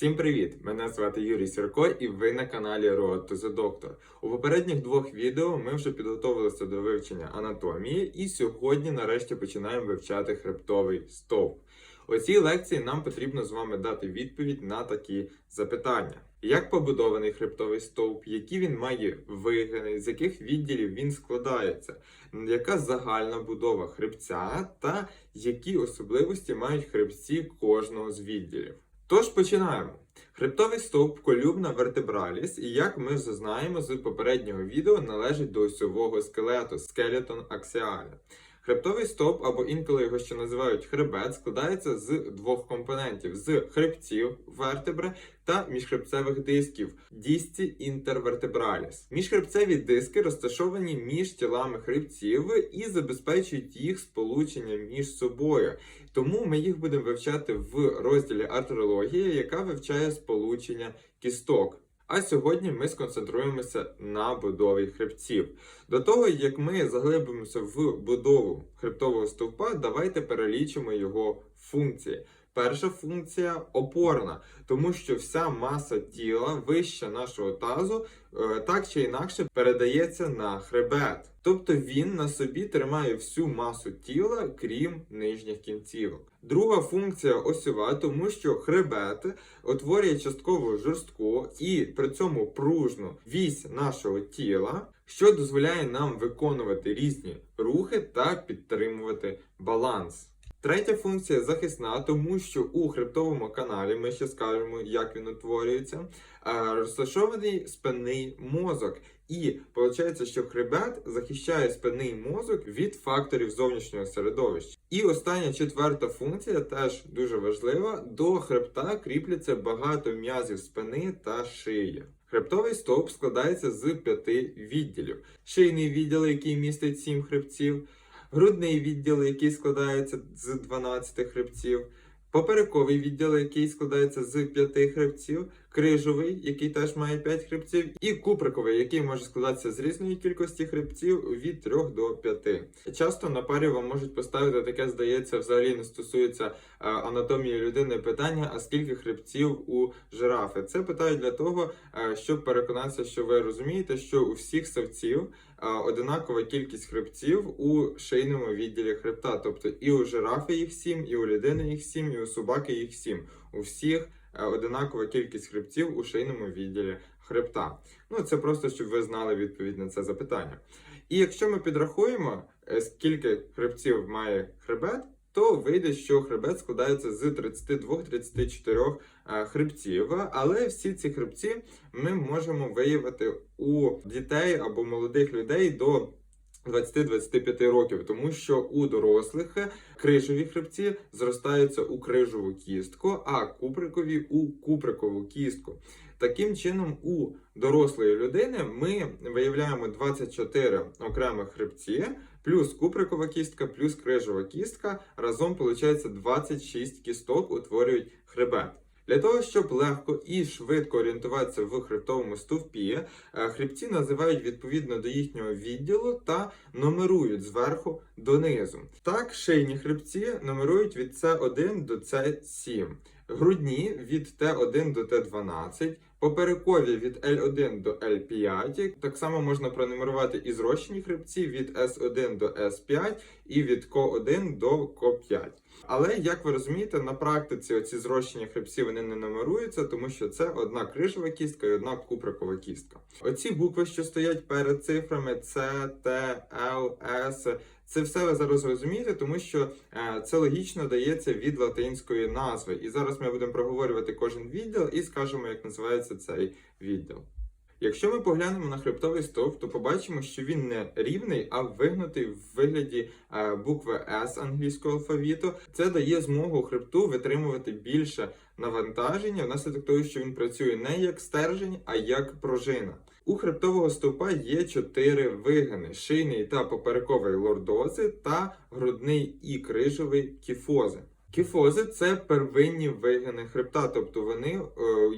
Всім привіт! Мене звати Юрій Сірко, і ви на каналі Road to the Doctor. У попередніх двох відео ми вже підготовилися до вивчення анатомії, і сьогодні, нарешті, починаємо вивчати хребтовий стовп. У цій лекції нам потрібно з вами дати відповідь на такі запитання: як побудований хребтовий стовп, які він має вигини, з яких відділів він складається, яка загальна будова хребця та які особливості мають хребці кожного з відділів. Тож починаємо. Хребтовий стовп колюбна вертебраліс, і як ми вже знаємо з попереднього відео, належить до осьового скелету скелетон аксіаля. Хребтовий стовп, або інколи його ще називають хребет, складається з двох компонентів: з хребців вертебри та міжхребцевих дисків дісці інтервертебраліс. Міжхребцеві диски розташовані між тілами хребців і забезпечують їх сполучення між собою. Тому ми їх будемо вивчати в розділі артерологія, яка вивчає сполучення кісток. А сьогодні ми сконцентруємося на будові хребців. До того, як ми заглибимося в будову хребтового стовпа, давайте перелічимо його функції. Перша функція опорна, тому що вся маса тіла вища нашого тазу е, так чи інакше передається на хребет. Тобто він на собі тримає всю масу тіла, крім нижніх кінцівок. Друга функція осьова, тому що хребет утворює частково жорстку і при цьому пружну вісь нашого тіла, що дозволяє нам виконувати різні рухи та підтримувати баланс. Третя функція захисна, тому що у хребтовому каналі, ми ще скажемо, як він утворюється, е, розташований спинний мозок. І виходить, що хребет захищає спинний мозок від факторів зовнішнього середовища. І остання четверта функція, теж дуже важлива, до хребта кріпляться багато м'язів спини та шиї. Хребтовий стовп складається з п'яти відділів: шийний відділ, який містить сім хребців, грудний відділ, який складається з 12 хребців, поперековий відділ, який складається з 5 хребців, крижовий, який теж має 5 хребців, і куприковий, який може складатися з різної кількості хребців від 3 до 5. Часто на парі вам можуть поставити таке, здається, взагалі не стосується е, анатомії людини питання, а скільки хребців у жирафи. Це питають для того, е, щоб переконатися, що ви розумієте, що у всіх савців одинакова кількість хребців у шийному відділі хребта. Тобто і у жирафи їх 7, і у людини їх 7, і у собаки їх 7. У всіх е, одинакова кількість хребців у шийному відділі хребта. Ну, це просто щоб ви знали відповідь на це запитання. І якщо ми підрахуємо, е, скільки хребців має хребет, то вийде, що хребет складається з 32-34 е, хребців. Але всі ці хребці ми можемо виявити у дітей або молодих людей до 20-25 років, тому що у дорослих крижові хребці зростаються у крижову кістку, а куприкові у куприкову кістку. Таким чином, у дорослої людини ми виявляємо 24 окремих хребці, плюс куприкова кістка, плюс крижова кістка. Разом виходить 26 кісток утворюють хребет. Для того, щоб легко і швидко орієнтуватися в хребтовому стовпі, е, хребці називають відповідно до їхнього відділу та нумерують зверху донизу. Так, шийні хребці нумерують від С1 до С7, грудні від Т1 до Т12, поперекові від L1 до L5. Так само можна пронумерувати і зрощені хребці від S1 до S5 і від Ко1 до Ко5. Але як ви розумієте, на практиці оці зрощення хребців вони не нумеруються, тому що це одна крижова кістка і одна куприкова кістка. Оці букви, що стоять перед цифрами С, Т, Л, С. Це все ви зараз розумієте, тому що е, це логічно дається від латинської назви. І зараз ми будемо проговорювати кожен відділ і скажемо, як називається цей відділ. Якщо ми поглянемо на хребтовий стовп, то побачимо, що він не рівний, а вигнутий в вигляді е, букви S англійського алфавіту. Це дає змогу хребту витримувати більше навантаження, внаслідок того, що він працює не як стержень, а як пружина. У хребтового стовпа є чотири вигини: шийний та поперековий лордози та грудний і крижовий кіфози. Кіфози це первинні вигини хребта, тобто вони е,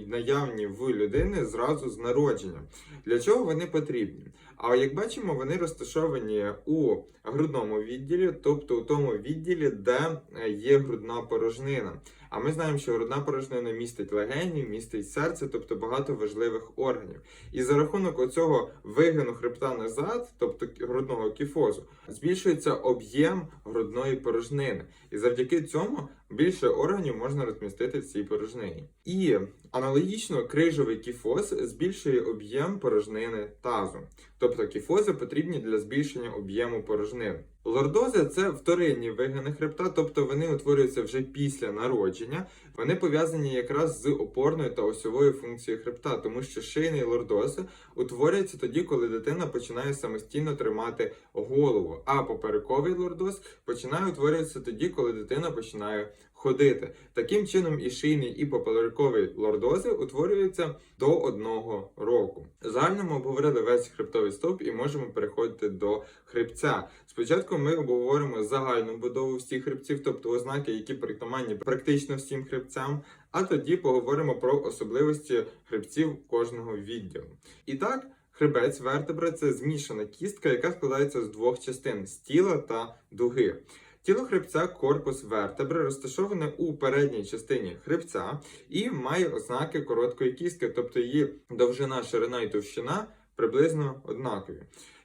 наявні в людини зразу з народження. Для чого вони потрібні? А як бачимо, вони розташовані у грудному відділі, тобто у тому відділі, де е, є грудна порожнина. А ми знаємо, що грудна порожнина містить легені, містить серце, тобто багато важливих органів. І за рахунок оцього вигину хребта назад, тобто грудного кіфозу, збільшується об'єм грудної порожнини. І завдяки цьому більше органів можна розмістити в цій порожнині. І аналогічно крижовий кіфоз збільшує об'єм порожнини тазу. Тобто кіфози потрібні для збільшення об'єму порожнин. Лордози це вторинні вигини хребта, тобто вони утворюються вже після народження. Вони пов'язані якраз з опорною та осьовою функцією хребта, тому що шийний лордоз утворюється тоді, коли дитина починає самостійно тримати голову, а поперековий лордоз починає утворюватися тоді, коли дитина починає ходити. Таким чином, і шийний, і поперековий лордози утворюються до одного року. В Загальному обговорили весь хребтовий стовп і можемо переходити до хребця. Спочатку ми обговоримо загальну будову всіх хребців, тобто ознаки, які притаманні практично всім хребцям. А тоді поговоримо про особливості хребців кожного відділу. І так, хребець вертебра це змішана кістка, яка складається з двох частин з тіла та дуги. Тіло хребця корпус вертебри розташоване у передній частині хребця і має ознаки короткої кістки, тобто її довжина, ширина і товщина приблизно однакові.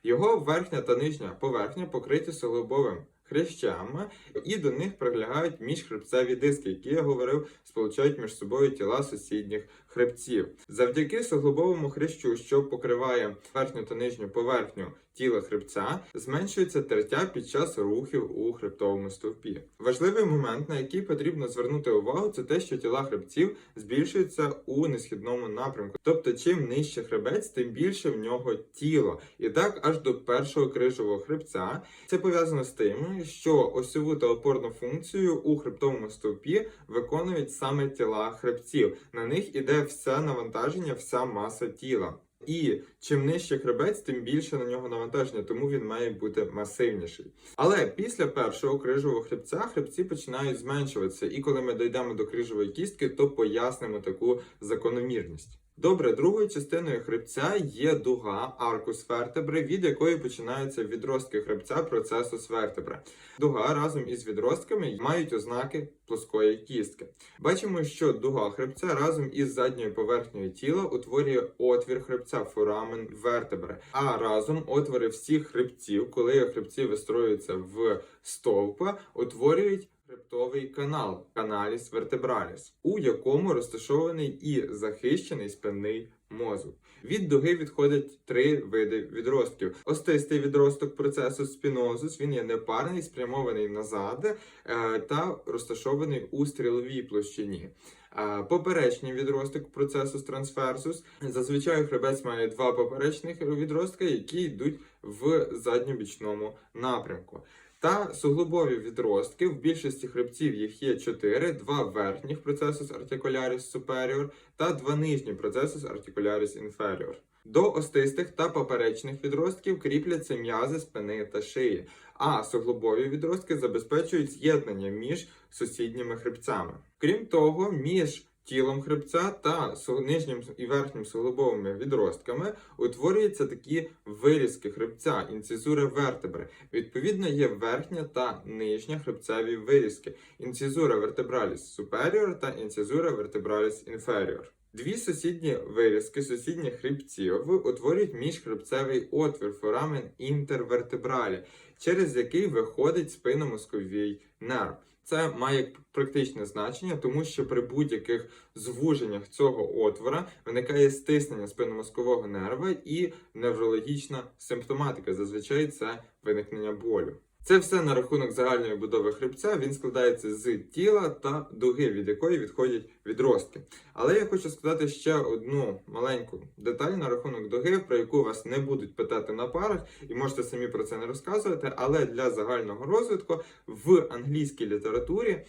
Його верхня та нижня поверхня покриті суглобовим хрящами, і до них прилягають міжхребцеві диски, які я говорив, сполучають між собою тіла сусідніх хребців. Завдяки суглобовому хрящу, що покриває верхню та нижню поверхню тіла хребця, зменшується тертя під час рухів у хребтовому стовпі. Важливий момент, на який потрібно звернути увагу, це те, що тіла хребців збільшуються у несхідному напрямку. Тобто, чим нижче хребець, тим більше в нього тіло. І так аж до першого крижового хребця. Це пов'язано з тим, що осьову та опорну функцію у хребтовому стовпі виконують саме тіла хребців. На них іде все навантаження, вся маса тіла. І чим нижче хребець, тим більше на нього навантаження, тому він має бути масивніший. Але після першого крижового хребця хребці починають зменшуватися, і коли ми дійдемо до крижової кістки, то пояснимо таку закономірність. Добре, другою частиною хребця є дуга аркус вертебри, від якої починаються відростки хребця процесу вертебри. Дуга разом із відростками мають ознаки плоскої кістки. Бачимо, що дуга хребця разом із задньою поверхнею тіла утворює отвір хребця форамен вертебри, а разом отвори всіх хребців, коли хребці вистроюються в стовпа, утворюють хребтовий канал каналіс вертебраліс, у якому розташований і захищений спинний мозок. Від дуги відходять три види відростків. Остистий відросток процесу спінозус, він є непарний, спрямований назад е, та розташований у стріловій площині. Е, Поперечний відросток процесу трансферсус. Зазвичай хребець має два поперечних відростка, які йдуть в задньобічному напрямку. Та суглобові відростки в більшості хребців їх є чотири: два верхніх процесус articularis superior та два нижні процесус articularis inferior. До остистих та поперечних відростків кріпляться м'язи спини та шиї, а суглобові відростки забезпечують з'єднання між сусідніми хребцями. Крім того, між тілом хребця та нижнім і верхнім суглобовими відростками утворюються такі вирізки хребця, інцизури вертебри. Відповідно, є верхня та нижня хребцеві вирізки: інцизура вертебраліс superior та інцизура вертебраліс inferior. Дві сусідні вирізки сусідніх хребців утворюють міжхребцевий отвір форамен інтервертебралі, через який виходить спинномозковий нерв. Це має практичне значення, тому що при будь-яких звуженнях цього отвора виникає стиснення спинномозкового нерва і неврологічна симптоматика. Зазвичай це виникнення болю. Це все на рахунок загальної будови хребця. Він складається з тіла та дуги, від якої відходять відростки. Але я хочу сказати ще одну маленьку деталь на рахунок дуги, про яку вас не будуть питати на парах, і можете самі про це не розказувати. Але для загального розвитку в англійській літературі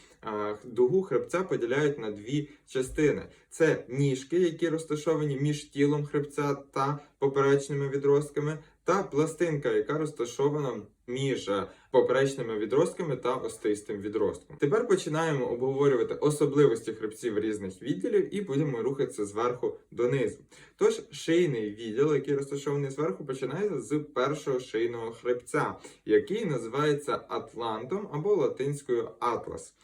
дугу хребця поділяють на дві частини: це ніжки, які розташовані між тілом хребця та поперечними відростками, та пластинка, яка розташована між е, поперечними відростками та остистим відростком. Тепер починаємо обговорювати особливості хребців різних відділів і будемо рухатися зверху донизу. Тож шийний відділ, який розташований зверху, починається з першого шийного хребця, який називається атлантом або латинською атлас.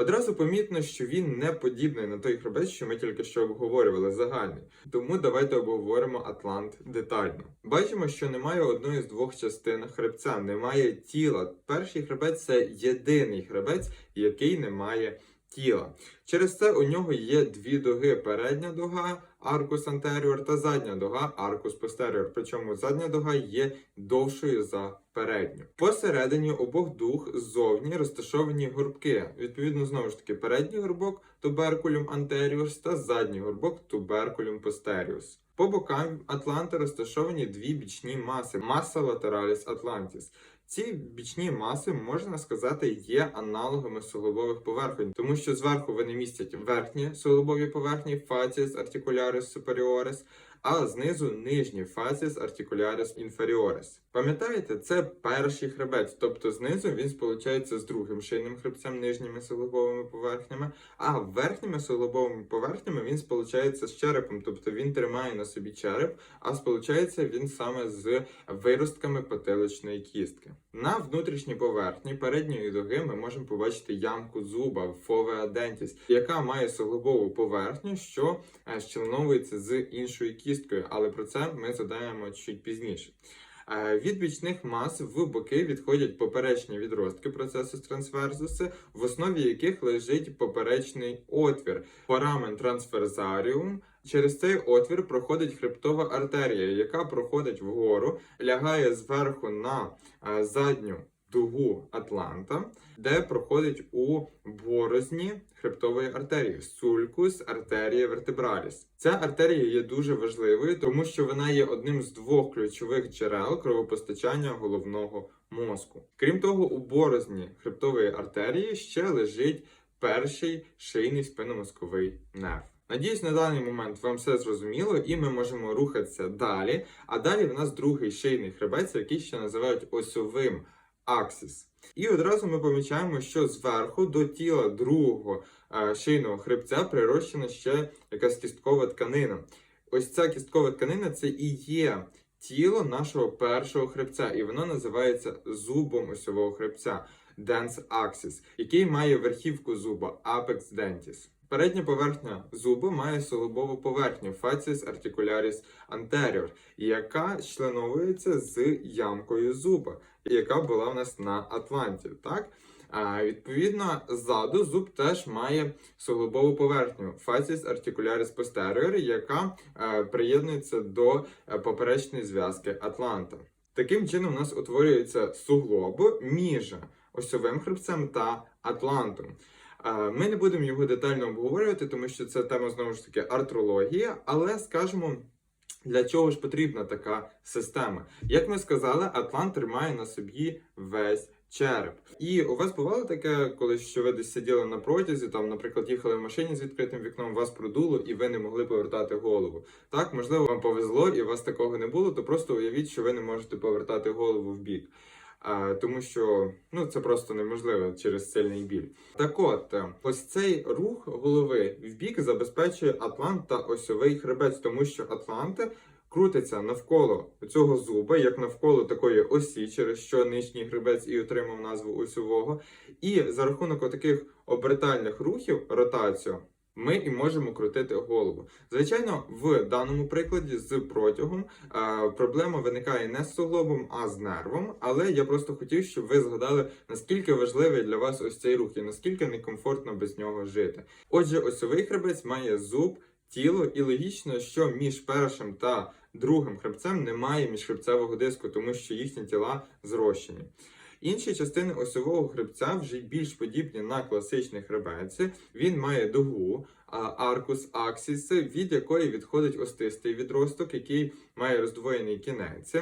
Одразу помітно, що він не подібний на той хребець, що ми тільки що обговорювали загальний. Тому давайте обговоримо Атлант детально. Бачимо, що немає одної з двох частин хребця, немає тіла. Перший хребець це єдиний хребець, який не має тіла. Через це у нього є дві дуги: передня дуга аркус антеріор та задня дуга аркус постеріор. Причому задня дуга є довшою за передню. Посередині обох дуг ззовні розташовані горбки. Відповідно, знову ж таки, передній горбок туберкулюм антеріус та задній горбок туберкулюм постеріус. По бокам Атланта розташовані дві бічні маси маса латераліс атлантіс. Ці бічні маси, можна сказати, є аналогами суглобових поверхонь, тому що зверху вони містять верхні суглобові поверхні фаціс, артикулярис, суперіорис, а знизу нижні фаціс, артикулярис, inferiores. Пам'ятаєте, це перший хребець, тобто знизу він сполучається з другим шийним хребцем нижніми суглобовими поверхнями, а верхніми суглобовими поверхнями він сполучається з черепом, тобто він тримає на собі череп, а сполучається він саме з виростками потиличної кістки. На внутрішній поверхні передньої дуги ми можемо побачити ямку зуба фовеа дентіс, яка має суглобову поверхню, що е, щелновується з іншою кісткою, але про це ми задаємо чуть пізніше. Е, Від бічних мас в боки відходять поперечні відростки процесу трансверзуси, в основі яких лежить поперечний отвір, парамен трансферзаріум. Через цей отвір проходить хребтова артерія, яка проходить вгору, лягає зверху на е, задню дугу Атланта, де проходить у борозні хребтової артерії сулькус артерія вертебраліс. Ця артерія є дуже важливою, тому що вона є одним з двох ключових джерел кровопостачання головного мозку. Крім того, у борозні хребтової артерії ще лежить перший шийний спинномозковий нерв. Надіюсь, на даний момент вам все зрозуміло, і ми можемо рухатися далі. А далі в нас другий шийний хребець, який ще називають осьовим аксіс. І одразу ми помічаємо, що зверху до тіла другого е, шийного хребця прирощена ще якась кісткова тканина. Ось ця кісткова тканина це і є тіло нашого першого хребця, і воно називається зубом осьового хребця dens axis, який має верхівку зуба apex dentis. Передня поверхня зуба має солобову поверхню facies articularis anterior, яка членовується з ямкою зуба, яка була в нас на Атланті. Так? А, відповідно, ззаду зуб теж має солобову поверхню facies articularis posterior, яка е, приєднується до е, поперечної зв'язки Атланта. Таким чином, у нас утворюється суглоб між осьовим хребцем та атлантом. Е, Ми не будемо його детально обговорювати, тому що це тема знову ж таки артрологія, але скажемо. Для чого ж потрібна така система? Як ми сказали, Атлант тримає на собі весь череп. І у вас бувало таке, коли що ви десь сиділи на протязі, там, наприклад, їхали в машині з відкритим вікном, вас продуло і ви не могли повертати голову. Так, можливо, вам повезло і у вас такого не було, то просто уявіть, що ви не можете повертати голову в бік. Тому що ну це просто неможливо через сильний біль. Так от, е, ось цей рух голови в бік забезпечує атлант та осьовий хребець, тому що атланти крутиться навколо цього зуба, як навколо такої осі, через що нижній хребець і отримав назву осьового. І за рахунок таких обертальних рухів, ротацію, ми і можемо крутити голову. Звичайно, в даному прикладі з протягом е, проблема виникає не з суглобом, а з нервом. Але я просто хотів, щоб ви згадали, наскільки важливий для вас ось цей рух і наскільки некомфортно без нього жити. Отже, осьовий хребець має зуб, тіло, і логічно, що між першим та другим хребцем немає міжхребцевого диску, тому що їхні тіла зрощені. Інші частини осьового хребця вже більш подібні на класичний хребець. Він має дугу, аркус аксіс, від якої відходить остистий відросток, який має роздвоєний кінець.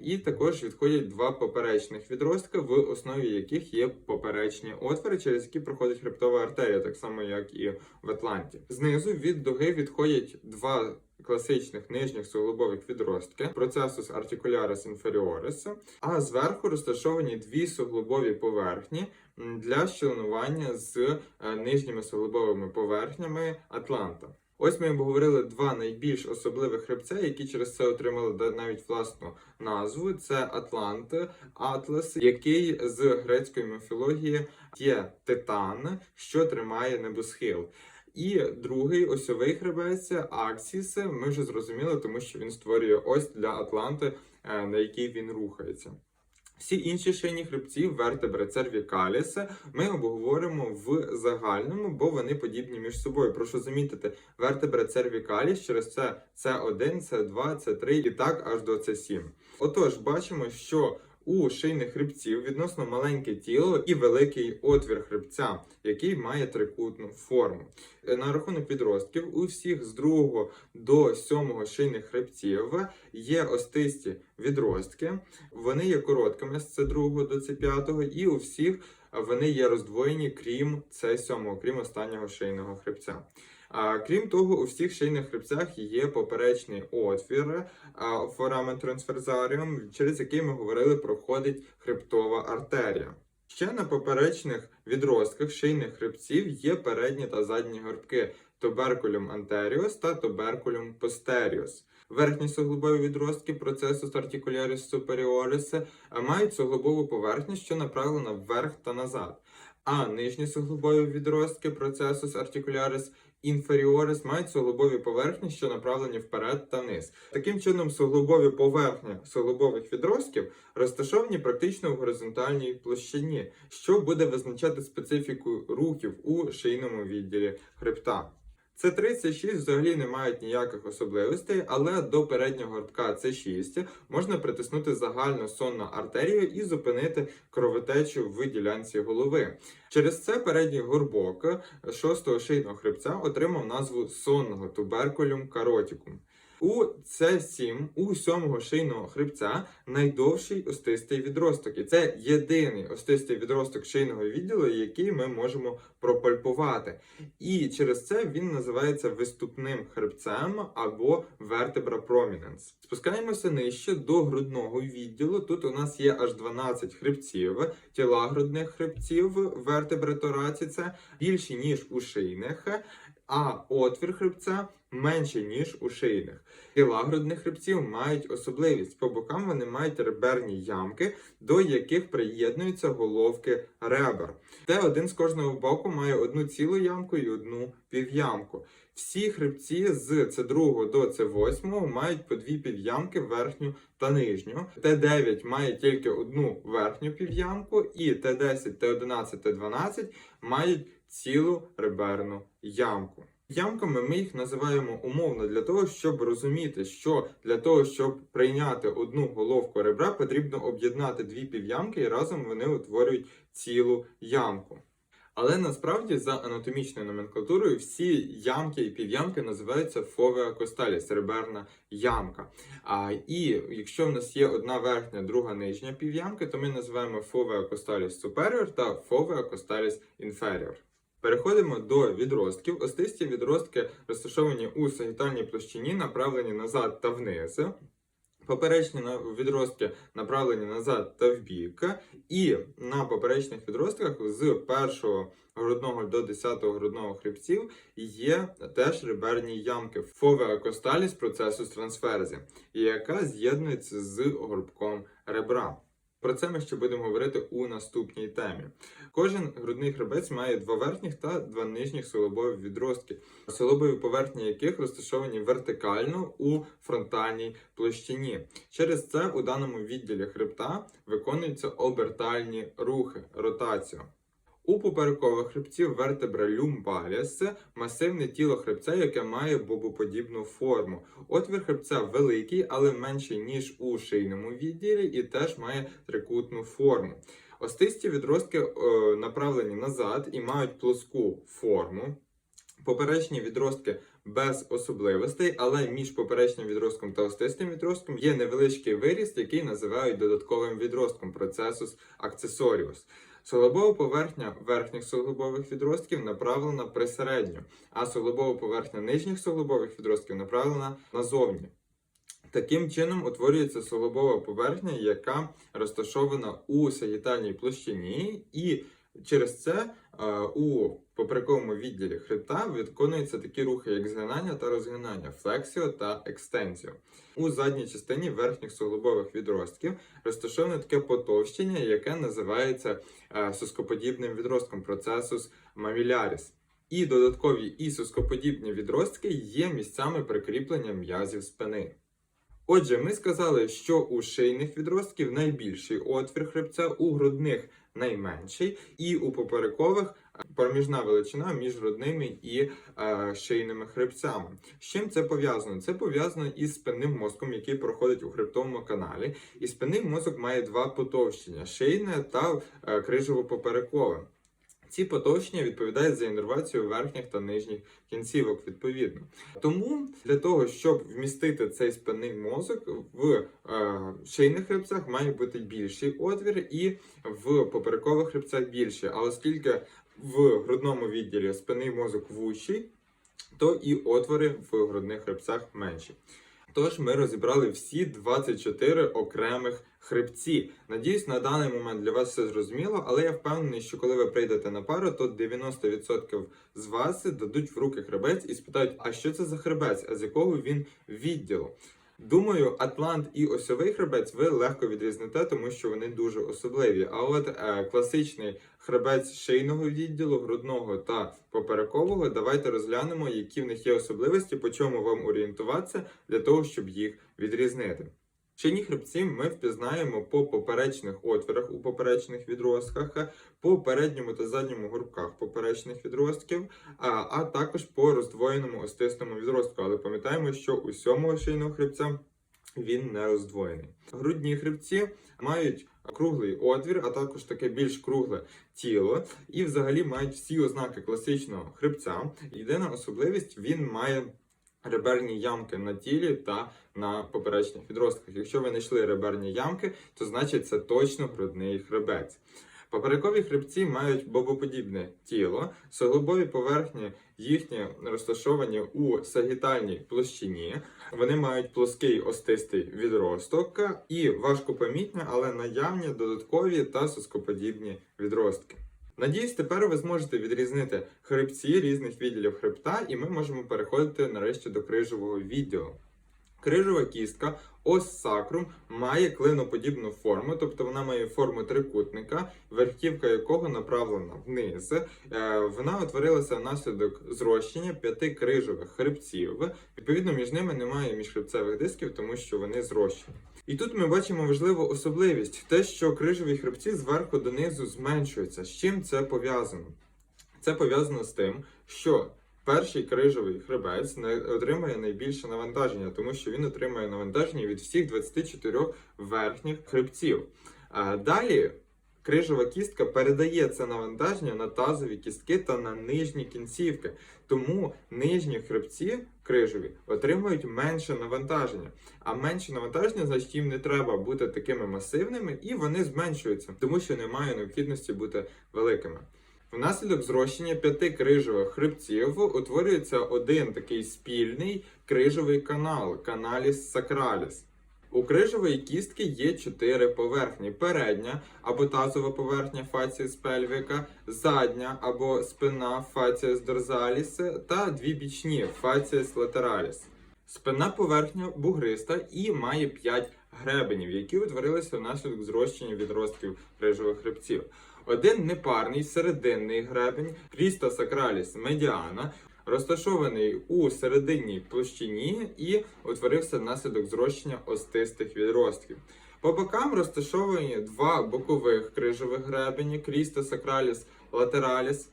І також відходять два поперечних відростка, в основі яких є поперечні отвори, через які проходить хребтова артерія, так само як і в Атланті. Знизу від дуги відходять два класичних нижніх суглобових відростки, процесус articularis inferioris, а зверху розташовані дві суглобові поверхні для щеленування з е, нижніми суглобовими поверхнями Атланта. Ось ми обговорили два найбільш особливих хребця, які через це отримали навіть власну назву. Це Атлант, Атлас, який з грецької міфології є титан, що тримає небосхил. І другий осьовий хребець Аксіс. Ми вже зрозуміли, тому що він створює ось для Атланти, е, на якій він рухається. Всі інші шийні хребці, вертебри, цервікаліс, ми обговоримо в загальному, бо вони подібні між собою. Прошу замітити, вертебра цервікаліс, через це С1, С2, С3 і так аж до С7. Отож, бачимо, що у шийних хребців відносно маленьке тіло і великий отвір хребця, який має трикутну форму. Е, На рахунок відростків, у всіх з 2 до 7 шийних хребців є остисті відростки. Вони є короткими з С2 до С5, і у всіх вони є роздвоєні, крім С7, крім останнього шийного хребця. А, крім того, у всіх шийних хребцях є поперечний отвір а, форамен трансферзаріум, через який ми говорили, проходить хребтова артерія. Ще на поперечних відростках шийних хребців є передні та задні горбки туберкулюм anterior та туберкулюм posterior. Верхні суглобові відростки процесу articularis superioris мають суглобову поверхню, що направлена вверх та назад. А нижні суглобові відростки процесу articularis інферіорис мають суглобові поверхні, що направлені вперед та низ. Таким чином, суглобові поверхні суглобових відростків розташовані практично в горизонтальній площині, що буде визначати специфіку рухів у шийному відділі хребта. Це 36 взагалі не мають ніяких особливостей, але до переднього ртка С6 можна притиснути загальну сонну артерію і зупинити кровотечу в ділянці голови. Через це передній горбок шостого шийного хребця отримав назву сонного туберкулюм каротікум. У С7, у сьомого шийного хребця, найдовший остистий відросток. І це єдиний остистий відросток шийного відділу, який ми можемо пропальпувати. І через це він називається виступним хребцем або vertebra prominens. Спускаємося нижче до грудного відділу. Тут у нас є аж 12 хребців, тіла грудних хребців, вертебри тораці, це більші, ніж у шийних, а отвір хребця менший, ніж у шийних. Тіла грудних хребців мають особливість. По бокам вони мають реберні ямки, до яких приєднуються головки ребер. Де один з кожного боку має одну цілу ямку і одну пів'ямку. Всі хребці з С2 до С8 мають по дві пів'ямки верхню та нижню. Т9 має тільки одну верхню пів'ямку, і Т10, Т11, Т12 мають цілу реберну ямку. Ямками ми їх називаємо умовно для того, щоб розуміти, що для того, щоб прийняти одну головку ребра, потрібно об'єднати дві пів'ямки і разом вони утворюють цілу ямку. Але насправді за анатомічною номенклатурою всі ямки і пів'ямки називаються фовеа косталіс, реберна ямка. А, і якщо в нас є одна верхня, друга нижня пів'ямки, то ми називаємо фовеа косталіс superior та фовеа косталіс inferior. Переходимо до відростків. Остисті відростки розташовані у сагітальній площині, направлені назад та вниз. Поперечні відростки направлені назад та вбік, і на поперечних відростках з першого грудного до 10 грудного хребців є теж реберні ямки фовеа процесу трансферзі, яка з'єднується з горбком ребра. Про це ми ще будемо говорити у наступній темі. Кожен грудний хребець має два верхніх та два нижніх силобові відростки, силобові поверхні яких розташовані вертикально у фронтальній площині. Через це у даному відділі хребта виконуються обертальні рухи, ротацію. У поперекових хребців вертебра люмбаліс масивне тіло хребця, яке має бобоподібну форму. Отвір хребця великий, але менший, ніж у шийному відділі, і теж має трикутну форму. Остисті відростки е, направлені назад і мають плоску форму. Поперечні відростки без особливостей, але між поперечним відростком та остистим відростком є невеличкий виріст, який називають додатковим відростком процесус акцесоріус. Суглобова поверхня верхніх суглобових відростків направлена присередньо, а суглобова поверхня нижніх суглобових відростків направлена назовні. Таким чином утворюється суглобова поверхня, яка розташована у сагітальній площині, і через це е, у поперековому відділі хребта виконуються такі рухи, як згинання та розгинання, флексіо та екстензіо. У задній частині верхніх суглобових відростків розташоване таке потовщення, яке називається е, соскоподібним відростком процесус маміляріс. І додаткові ісоскоподібні відростки є місцями прикріплення м'язів спини. Отже, ми сказали, що у шийних відростків найбільший отвір хребця, у грудних найменший, і у поперекових проміжна величина між грудними і е, шийними хребцями. З чим це пов'язано? Це пов'язано із спинним мозком, який проходить у хребтовому каналі. І спинний мозок має два потовщення: шийне та е, крижево-поперекове. Ці потовщення відповідають за іннервацію верхніх та нижніх кінцівок відповідно. Тому для того, щоб вмістити цей спинний мозок в е, шийних хребцях має бути більший отвір, і в поперекових хребцях більший. А оскільки в грудному відділі спинний мозок вущий, то і отвори в грудних хребцях менші. Тож ми розібрали всі 24 окремих хребці. Надіюсь, на даний момент для вас все зрозуміло, але я впевнений, що коли ви прийдете на пару, то 90% з вас дадуть в руки хребець і спитають, а що це за хребець, а з якого він відділу. Думаю, Атлант і осьовий хребець ви легко відрізнете, тому що вони дуже особливі. А от е, класичний хребець шийного відділу, грудного та поперекового, давайте розглянемо, які в них є особливості, по чому вам орієнтуватися для того, щоб їх відрізнити. Шийні хребці ми впізнаємо по поперечних отворах у поперечних відростках, по передньому та задньому горбках поперечних відростків, а, а також по роздвоєному остисному відростку. Але пам'ятаємо, що у сьомого шийного хребця він не роздвоєний. Грудні хребці мають круглий отвір, а також таке більш кругле тіло, і взагалі мають всі ознаки класичного хребця. Єдина особливість він має. Реберні ямки на тілі та на поперечних відростках. Якщо ви знайшли реберні ямки, то значить це точно грудний хребець. Поперекові хребці мають бобоподібне тіло, суглобові поверхні їхні розташовані у сагітальній площині. Вони мають плоский остистий відросток і важкопомітні, але наявні додаткові та соскоподібні відростки. Надіюсь, тепер ви зможете відрізнити хребці різних відділів хребта, і ми можемо переходити нарешті до крижового відділу. Крижова кістка, ось сакрум, має клиноподібну форму, тобто вона має форму трикутника, верхівка якого направлена вниз. Е, Вона утворилася внаслідок зрощення п'яти крижових хребців. Відповідно, між ними немає міжхребцевих дисків, тому що вони зрощені. І тут ми бачимо важливу особливість: те, що крижові хребці зверху донизу зменшуються. З чим це пов'язано? Це пов'язано з тим, що перший крижовий хребець не отримує найбільше навантаження, тому що він отримує навантаження від всіх 24 верхніх хребців. А далі крижова кістка передає це навантаження на тазові кістки та на нижні кінцівки. Тому нижні хребці крижові отримують менше навантаження. А менше навантаження, значить їм не треба бути такими масивними, і вони зменшуються, тому що немає необхідності бути великими. Внаслідок зрощення п'яти крижових хребців утворюється один такий спільний крижовий канал каналіс сакраліс. У крижової кістки є чотири поверхні: передня або тазова поверхня фаціс пельвіка, задня або спина фаціс дорзаліс та дві бічні фаціс латераліс. Спинна поверхня бугриста і має 5 гребенів, які утворилися внаслідок зрощення відростків крижових хребців. Один непарний серединний гребень Кріста сакраліс медіана, розташований у серединній площині і утворився внаслідок зрощення остистих відростків. По бокам розташовані два бокових крижових гребені Кріста сакраліс латераліс,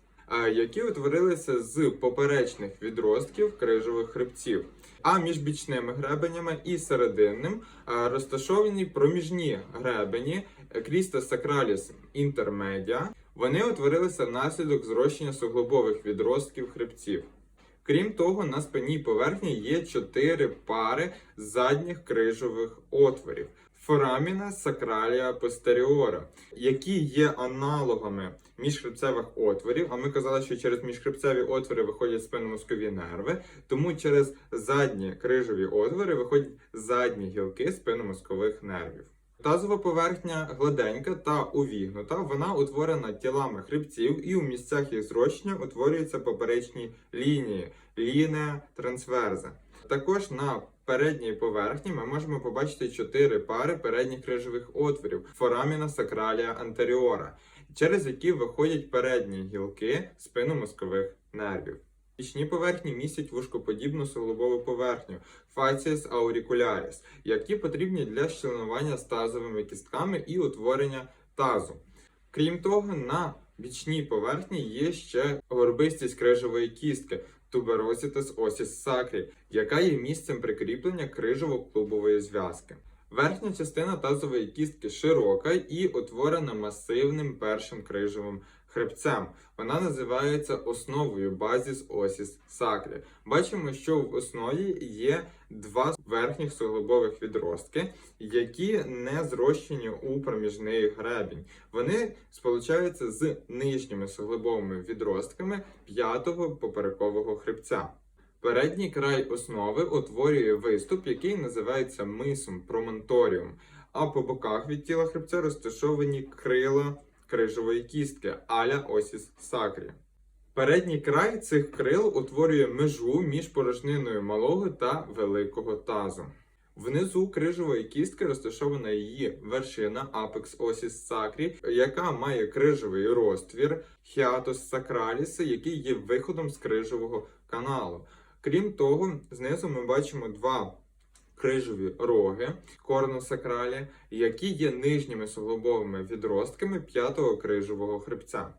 які утворилися з поперечних відростків крижових хребців. А між бічними гребенями і серединним розташовані проміжні гребені Кріста сакраліс інтермедіа. Вони утворилися внаслідок зрощення суглобових відростків хребців. Крім того, на спинній поверхні є чотири пари задніх крижових отворів. фораміна сакралія постеріора, які є аналогами міжхребцевих отворів. А ми казали, що через міжхребцеві отвори виходять спинномозкові нерви, тому через задні крижові отвори виходять задні гілки спинномозкових нервів. Тазова поверхня гладенька та увігнута, вона утворена тілами хребців і у місцях їх зрощення утворюються поперечні лінії, лінія трансверза. Також на передній поверхні ми можемо побачити чотири пари передніх крижових отворів фораміна сакралія антеріора, через які виходять передні гілки спинномозкових нервів. Бічні поверхні містять вушкоподібну суглобову поверхню facies auricularis, які потрібні для щеленування з тазовими кістками і утворення тазу. Крім того, на бічній поверхні є ще горбистість крижової кістки tuberositas osis sacri, яка є місцем прикріплення крижово-клубової зв'язки. Верхня частина тазової кістки широка і утворена масивним першим крижовим хребцем. Вона називається основою базіс осіс сакрі. Бачимо, що в основі є два верхніх суглобових відростки, які не зрощені у проміжний гребінь. Вони сполучаються з нижніми суглобовими відростками п'ятого поперекового хребця. Передній край основи утворює виступ, який називається мисом промонторіум, а по боках від тіла хребця розташовані крила крижової кістки аля осіс сакрі. Передній край цих крил утворює межу між порожниною малого та великого тазу. Внизу крижової кістки розташована її вершина Apex Osis Sacri, яка має крижовий розтвір Hiatus Sacralis, який є виходом з крижового каналу. Крім того, знизу ми бачимо два крижові роги корносакралі, які є нижніми суглобовими відростками п'ятого крижового хребця.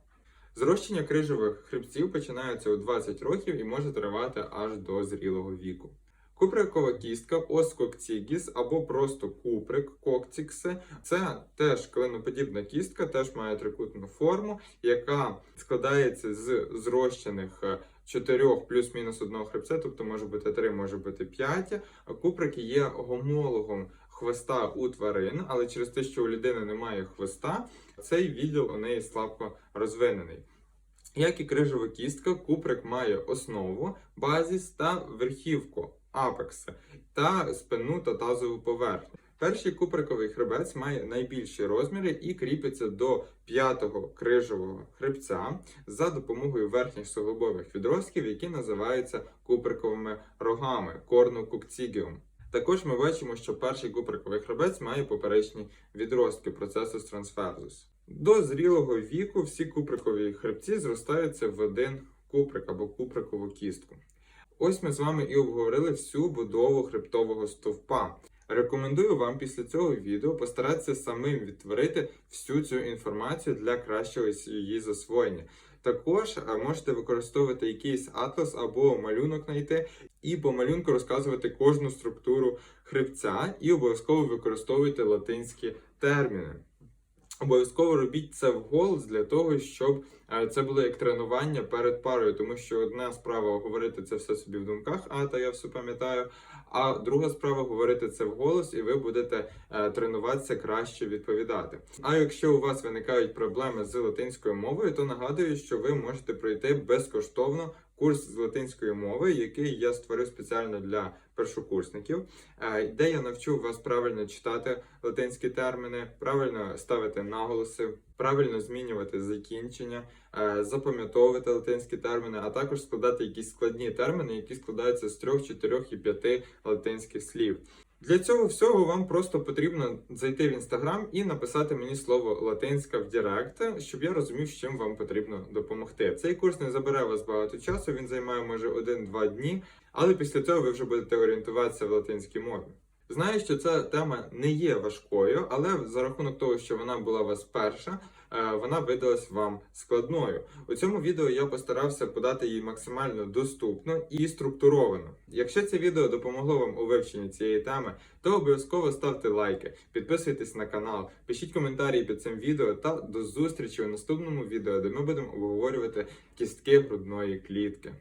Зрощення крижових хребців починається у 20 років і може тривати аж до зрілого віку. Куприкова кістка оскокцігіс або просто куприк кокцікси це теж клиноподібна кістка, теж має трикутну форму, яка складається з зрощених е, чотирьох плюс-мінус одного хребця, тобто може бути три, може бути п'ять. Куприки є гомологом хвоста у тварин, але через те, що у людини немає хвоста, цей відділ у неї слабко розвинений. Як і крижова кістка, куприк має основу, базіс та верхівку апекси та спинну та тазову поверхню. Перший куприковий хребець має найбільші розміри і кріпиться до п'ятого крижового хребця за допомогою верхніх суглобових відростків, які називаються куприковими рогами корнокукцігіум. Також ми бачимо, що перший куприковий хребець має поперечні відростки процесу трансферзус. До зрілого віку всі куприкові хребці зростаються в один куприк або куприкову кістку. Ось ми з вами і обговорили всю будову хребтового стовпа. Рекомендую вам після цього відео постаратися самим відтворити всю цю інформацію для кращого її засвоєння. Також е, можете використовувати якийсь атлас або малюнок знайти і по малюнку розказувати кожну структуру хребця, і обов'язково використовуйте латинські терміни. Обов'язково робіть це вголос для того, щоб е, це було як тренування перед парою, тому що одна справа говорити це все собі в думках, а та я все пам'ятаю. А друга справа говорити це вголос, і ви будете е, тренуватися краще відповідати. А якщо у вас виникають проблеми з латинською мовою, то нагадую, що ви можете пройти безкоштовно курс з латинської мови, який я створив спеціально для першокурсників, е, де я навчу вас правильно читати латинські терміни, правильно ставити наголоси, правильно змінювати закінчення, запам'ятовувати латинські терміни, а також складати якісь складні терміни, які складаються з трьох, чотирьох і п'яти латинських слів. Для цього всього вам просто потрібно зайти в інстаграм і написати мені слово латинська в Директ, щоб я розумів, з чим вам потрібно допомогти. Цей курс не забере вас багато часу, він займає може 1-2 дні, але після цього ви вже будете орієнтуватися в латинській мові. Знаю, що ця тема не є важкою, але за рахунок того, що вона була у вас перша, е, вона видалась вам складною. У цьому відео я постарався подати її максимально доступно і структуровано. Якщо це відео допомогло вам у вивченні цієї теми, то обов'язково ставте лайки, підписуйтесь на канал, пишіть коментарі під цим відео та до зустрічі у наступному відео, де ми будемо обговорювати кістки грудної клітки.